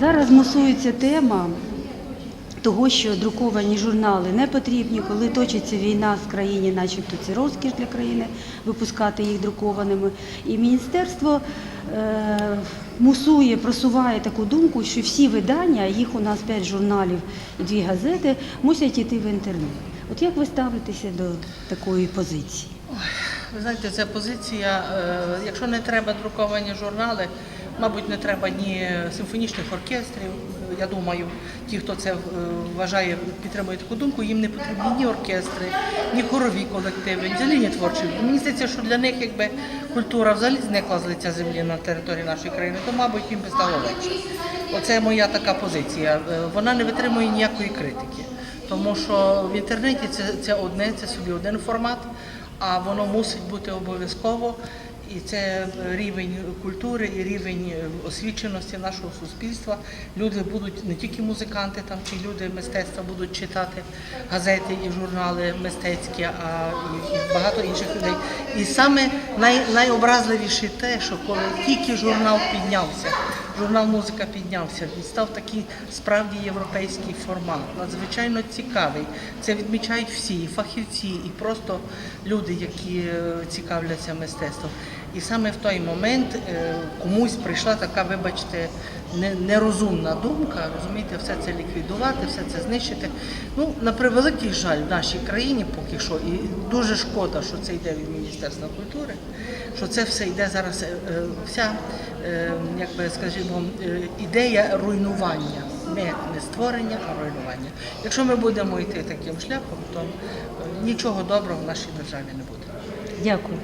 Зараз мусується тема того, що друковані журнали не потрібні, коли точиться війна в країні, начебто це розкіш для країни випускати їх друкованими. І міністерство е, мусує, просуває таку думку, що всі видання, їх у нас п'ять журналів і дві газети, мусять йти в інтернет. От як ви ставитеся до такої позиції? Ви знаєте, ця позиція, е, якщо не треба друковані журнали, мабуть, не треба ні симфонічних оркестрів. Я думаю, ті, хто це е, вважає, підтримує таку думку, їм не потрібні ні оркестри, ні хорові колективи, взагалі ні творчі. Мені здається, що для них якби культура взагалі зникла з лиця землі на території нашої країни, то, мабуть, їм би стало легше. Оце моя така позиція. Е, Вона не витримує ніякої критики. Тому що в інтернеті це, це одне, це собі один формат, а воно мусить бути обов'язково. І це рівень культури і рівень освіченості нашого суспільства. Люди будуть не тільки музиканти, там чи люди мистецтва будуть читати газети і журнали мистецькі, а і, багато інших людей. І саме най, найобразливіше те, що коли тільки журнал піднявся, журнал Музика піднявся. Він став такий справді європейський формат, надзвичайно цікавий. Це відмічають всі, і фахівці, і просто люди, які е, цікавляться мистецтвом. І саме в той момент е, комусь прийшла така, вибачте, не- нерозумна думка, розумієте, все це ліквідувати, все це знищити. Ну, на превеликий жаль, в нашій країні поки що, і дуже шкода, що це йде від Міністерства культури, що це все йде зараз, е, е, вся, як би скажімо, ідея руйнування. Не, не створення, а руйнування. Якщо ми будемо йти таким шляхом, то нічого доброго в нашій державі не буде. Дякую.